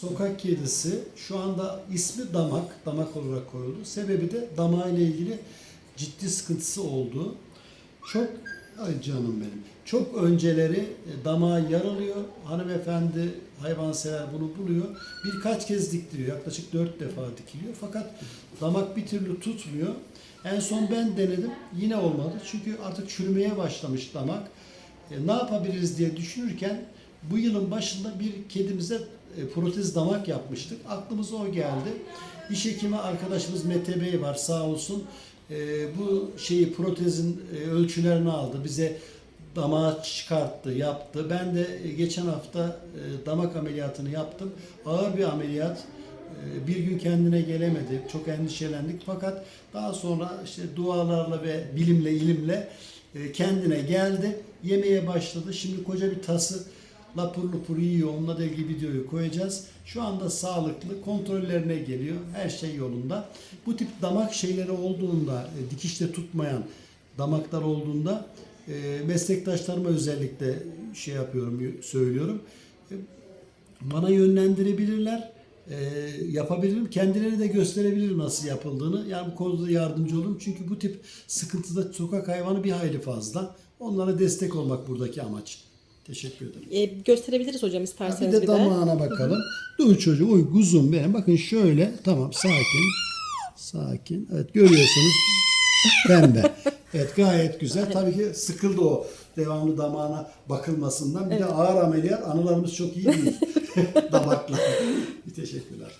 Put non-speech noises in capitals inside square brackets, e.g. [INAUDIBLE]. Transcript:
sokak kedisi. Şu anda ismi damak, damak olarak koyuldu. Sebebi de damağıyla ilgili ciddi sıkıntısı olduğu. Çok ay canım benim. Çok önceleri e, damağı yaralıyor. Hanımefendi hayvansever bunu buluyor. Birkaç kez diktiriyor. Yaklaşık dört defa dikiliyor. Fakat damak bir türlü tutmuyor. En son ben denedim. Yine olmadı. Çünkü artık çürümeye başlamış damak. E, ne yapabiliriz diye düşünürken bu yılın başında bir kedimize e, protez damak yapmıştık. Aklımıza o geldi. Diş hekimi arkadaşımız Mete Bey var sağ olsun. E, bu şeyi protezin e, ölçülerini aldı. Bize damağı çıkarttı, yaptı. Ben de e, geçen hafta e, damak ameliyatını yaptım. Ağır bir ameliyat. E, Bir gün kendine gelemedi. Çok endişelendik. Fakat daha sonra işte dualarla ve bilimle, ilimle e, kendine geldi. Yemeye başladı. Şimdi koca bir tası lapur lupur yiyor. Onunla da ilgili videoyu koyacağız. Şu anda sağlıklı. Kontrollerine geliyor. Her şey yolunda. Bu tip damak şeyleri olduğunda, e, dikişte tutmayan damaklar olduğunda e, meslektaşlarıma özellikle şey yapıyorum, söylüyorum. E, bana yönlendirebilirler. E, yapabilirim. Kendileri de gösterebilir nasıl yapıldığını. Yani bu konuda yardımcı olurum. Çünkü bu tip sıkıntıda sokak hayvanı bir hayli fazla. Onlara destek olmak buradaki amaç. Teşekkür ederim. E, gösterebiliriz hocam Bir isterseniz de bir de. damağına bakalım. Dur çocuğum. Oy kuzum benim. Bakın şöyle. Tamam sakin. Sakin. Evet görüyorsunuz. Pembe. Evet gayet güzel. Tabii ki sıkıldı o devamlı damağına bakılmasından. Bir de ağır ameliyat. Anılarımız çok iyi değil. [LAUGHS] Damakla. Teşekkürler.